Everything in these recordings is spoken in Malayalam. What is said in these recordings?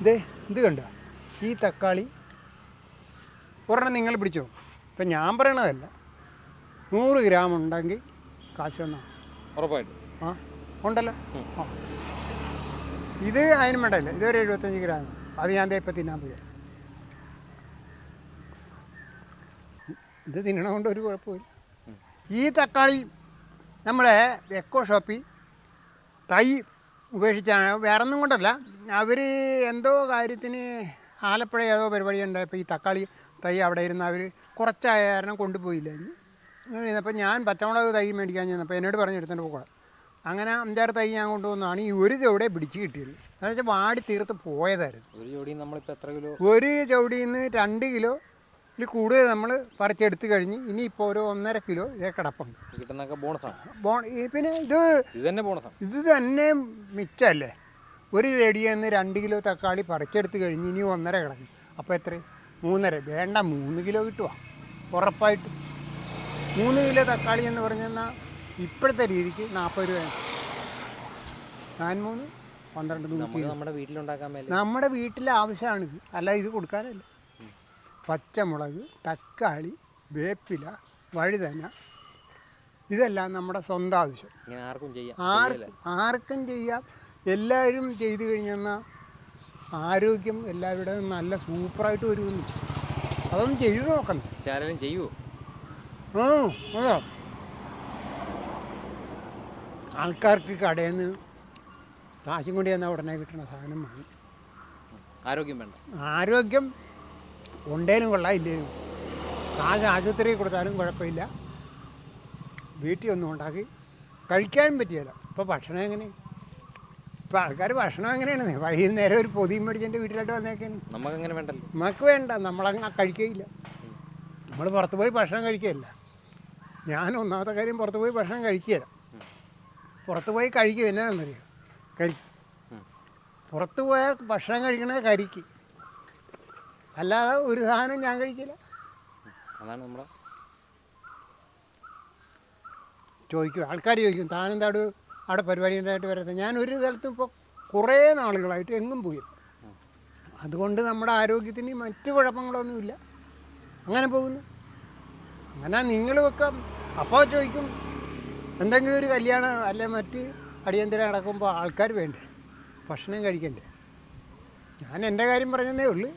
ഇതേ ഇത് കണ്ട? ഈ തക്കാളി. ഒരെണ്ണം നിങ്ങൾ പിടിച്ചോ. ഇപ്പം ഞാൻ പറയണതല്ല. നൂറ് ഗ്രാം ഉണ്ടെങ്കിൽ കാശ് തന്നാ ഉറപ്പായിട്ടും. ആ ഉണ്ടല്ലോ? ആ. ഇത് അതിനും വേണ്ടല്ല ഇതൊരു എഴുപത്തഞ്ച് ഗ്രാം. അത് ഞാൻ ഇപ്പം തിന്നാൻ പോയി. ഇത് തിന്നണ കൊണ്ട് ഒരു കുഴപ്പമില്ല ഈ തക്കാളി നമ്മുടെ എക്കോ ഷോപ്പിൽ തൈ ഉപേക്ഷിച്ചാണ്. വേറെ ഒന്നും കൊണ്ടല്ല. അവർ എന്തോ കാര്യത്തിന് ആലപ്പുഴ ഏതോ പരിപാടി ഉണ്ടായപ്പോൾ ഈ തക്കാളി തൈ അവിടെ ഇരുന്ന് അവർ കുറച്ചായ കാരണം കൊണ്ടുപോയില്ല. അപ്പോൾ ഞാൻ പച്ചമുളക് തൈ മേടിക്കാൻ ചെന്നപ്പോൾ എന്നോട് പറഞ്ഞു എടുത്തിട്ട് പോകണം അങ്ങനെ അഞ്ചാറ് തൈ ഞാൻ കൊണ്ടുപോകുന്നതാണ് ഈ ഒരു ചുവടെ പിടിച്ച് കിട്ടിയുള്ളൂ അതെന്ന് വെച്ചാൽ വാടി തീർത്ത് പോയതായിരുന്നു. ഒരു ചുവടി നമ്മളിപ്പോൾ എത്ര കിലോ? ഒരു ചവിടിയിൽ നിന്ന് രണ്ട് കിലോ ഇതിൽ കൂടുതൽ നമ്മൾ പറിച്ചെടുത്ത് കഴിഞ്ഞ് ഇനി ഇപ്പോൾ ഒരു ഒന്നര കിലോ ഇതേ കിടപ്പുണ്ട്. കിട്ടുന്നൊക്കെ ബോണസാണ് ബോൺ ഈ പിന്നെ ഇത് ഇത് തന്നെ ബോണസാണ് ഇത് തന്നെ മിച്ചല്ലേ? ഒരു ചെടിയിൽ നിന്ന് രണ്ട് കിലോ തക്കാളി പറിച്ചെടുത്ത് കഴിഞ്ഞ് ഇനി ഒന്നര കിടക്കും. അപ്പോൾ എത്ര? മൂന്നര. വേണ്ട മൂന്ന് കിലോ കിട്ടുക ഉറപ്പായിട്ടും. മൂന്ന് കിലോ തക്കാളി എന്ന് പറഞ്ഞു തന്നാൽ ഇപ്പോഴത്തെ രീതിക്ക് നാൽപ്പത് രൂപ ഞാൻ മൂന്ന് പന്ത്രണ്ട് നൂറ്റി നമ്മുടെ വീട്ടിലുണ്ടാക്കാൻ നമ്മുടെ വീട്ടിലെ ആവശ്യമാണിത് അല്ല ഇത് കൊടുക്കാനല്ല. പച്ചമുളക് തക്കാളി വേപ്പില വഴുതന ഇതെല്ലാം നമ്മുടെ സ്വന്തം ആവശ്യം. ആർക്കും ചെയ്യാം. ആർക്കും ചെയ്യാം. എല്ലാവരും ചെയ്തു കഴിഞ്ഞാൽ ആരോഗ്യം എല്ലാവരുടെയും നല്ല സൂപ്പറായിട്ട് വരുമെന്ന്. അതൊന്നും ചെയ്തു നോക്കണം. ആരെങ്കിലും ചെയ്യുമോ ആ അതാ. ആൾക്കാർക്ക് കടയിൽ നിന്ന് കാശും കൊണ്ട് ചെന്നാൽ ഉടനെ കിട്ടുന്ന സാധനം വാങ്ങി ആരോഗ്യം വേണ്ട. ആരോഗ്യം ഉണ്ടേലും കൊള്ളാം ഇല്ലേലും. കാശ് ആശുപത്രിയിൽ കൊടുത്താലും കുഴപ്പമില്ല. വീട്ടിൽ ഒന്നും ഉണ്ടാക്കി കഴിക്കാനും പറ്റിയല്ല ഇപ്പോൾ ഭക്ഷണം എങ്ങനെ? ഇപ്പോൾ ആൾക്കാർ ഭക്ഷണം എങ്ങനെയാണ് വൈകുന്നേരം ഒരു പൊതിയും മേടിച്ച് എന്റെ വീട്ടിലോട്ട് വന്നേക്കാണ്. നമുക്ക് അങ്ങനെ വേണ്ടല്ലോ. നമുക്ക് വേണ്ട. നമ്മളങ്ങനെ കഴിക്കുകയില്ല നമ്മൾ പുറത്ത് പോയി ഭക്ഷണം കഴിക്കുകയില്ല ഞാൻ ഒന്നാമത്തെ കാര്യം പുറത്ത് പോയി ഭക്ഷണം കഴിക്കുകയില്ല പുറത്ത് പോയി കഴിക്കും. എന്നാണെന്നറിയാം കരി പുറത്തു പോയാൽ ഭക്ഷണം കഴിക്കണത് കരിക്ക്. അല്ലാതെ ഒരു സാധനം ഞാൻ കഴിക്കില്ല. അതാണ് നമ്മുടെ ചോദിക്കും. ആൾക്കാർ ചോദിക്കും താനെന്താട് അവിടെ പരിപാടി ഉണ്ടായിട്ട് വരരുത് ഞാൻ ഒരു സ്ഥലത്തും ഇപ്പോൾ കുറേ നാളുകളായിട്ട് എങ്ങും പോയി അതുകൊണ്ട് നമ്മുടെ ആരോഗ്യത്തിന് മറ്റു കുഴപ്പങ്ങളൊന്നുമില്ല അങ്ങനെ പോകുന്നു. അങ്ങനെ നിങ്ങൾ വെക്കാം അപ്പോൾ ചോദിക്കും എന്തെങ്കിലും ഒരു കല്യാണം അല്ലെ മറ്റ് അടിയന്തരം നടക്കുമ്പോൾ ആൾക്കാർ വേണ്ടേ? ഭക്ഷണം കഴിക്കണ്ടേ? ഞാൻ എന്റെ കാര്യം പറഞ്ഞതേ ഉള്ളൂ.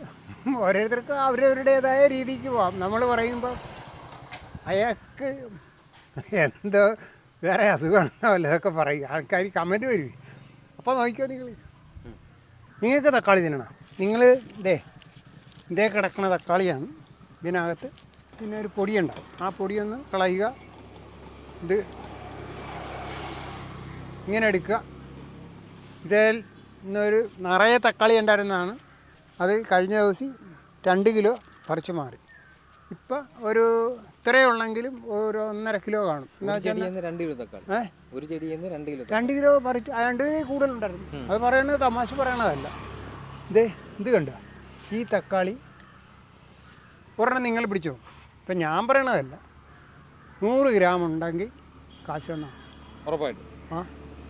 ഓരോരുത്തർക്കും അവരവരുടേതായ രീതിക്ക് പോവാം. നമ്മൾ പറയുമ്പോൾ അയാൾക്ക് എന്തോ വേറെ അസുഖമാണോ ഇതൊക്കെ പറയും ആൾക്കാർ കമന്റ് വരുവേ അപ്പോൾ നോക്കിക്കോ നിങ്ങൾ നിങ്ങൾക്ക് തക്കാളി തിന്നണം? നിങ്ങൾ ഇതേ ഇതേ കിടക്കുന്ന തക്കാളിയാണ് ഇതിനകത്ത്. പിന്നെ ഒരു പൊടിയുണ്ടാവും ആ പൊടിയൊന്ന് കളയുക. ഇത് ഇങ്ങനെ എടുക്കുക. ഇതിൽ ഇന്നൊരു നിറയെ തക്കാളി ഉണ്ടായിരുന്നതാണ്. അത് കഴിഞ്ഞ ദിവസം രണ്ട് കിലോ പറിച്ചു മാറി. ഇപ്പം ഒരു ഇത്രയേ ഉള്ളെങ്കിലും ഒരു ഒന്നര കിലോ കാണും. എന്നാ വെച്ചാൽ രണ്ട് കിലോ തക്കാളി ഒരു ചെടിയിൽ നിന്ന് രണ്ട് കിലോ. രണ്ട് കിലോ പറിച്ച് ആ രണ്ട് കിലോ കൂടുതലുണ്ടായിരുന്നു. അത് പറയുന്നത് തമാശ പറയണതല്ല. ഇതേ ഇത് കണ്ട. ഈ തക്കാളി ഒരെണ്ണം നിങ്ങൾ പിടിച്ചോ. ഇപ്പം ഞാൻ പറയണതല്ല. നൂറ് ഗ്രാം ഉണ്ടെങ്കിൽ കാശ് തന്നാ ഉറപ്പായിട്ടും. ആ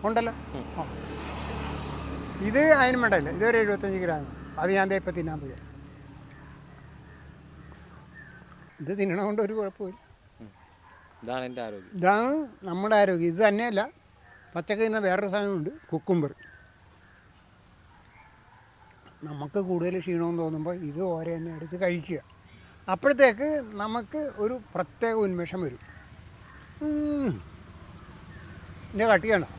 ഉണ്ടല്ലോ. ആ. ഇത് അതിനും വേണ്ടല്ല ഇതൊരു എഴുപത്തഞ്ച് ഗ്രാം. അത് ഞാൻ ഇപ്പം തിന്നാൻ പോയി. ഇത് തിന്നണോണ്ട് ഒരു കുഴപ്പമില്ല ഇതാണ് എന്റെ ആരോഗ്യം. ഇതാണ് നമ്മുടെ ആരോഗ്യം. ഇത് തന്നെയല്ല പച്ചക്ക തിന്ന വേറൊരു സാധനമുണ്ട് കുക്കുംബർ നമുക്ക് കൂടുതൽ ക്ഷീണമെന്ന് തോന്നുമ്പോൾ ഇത് ഓരോന്നെ എടുത്ത് കഴിക്കുക. അപ്പോഴത്തേക്ക് നമുക്ക് ഒരു പ്രത്യേക ഉന്മേഷം വരും. എന്റെ ഇതിന്റെ കട്ടി കണ്ടോ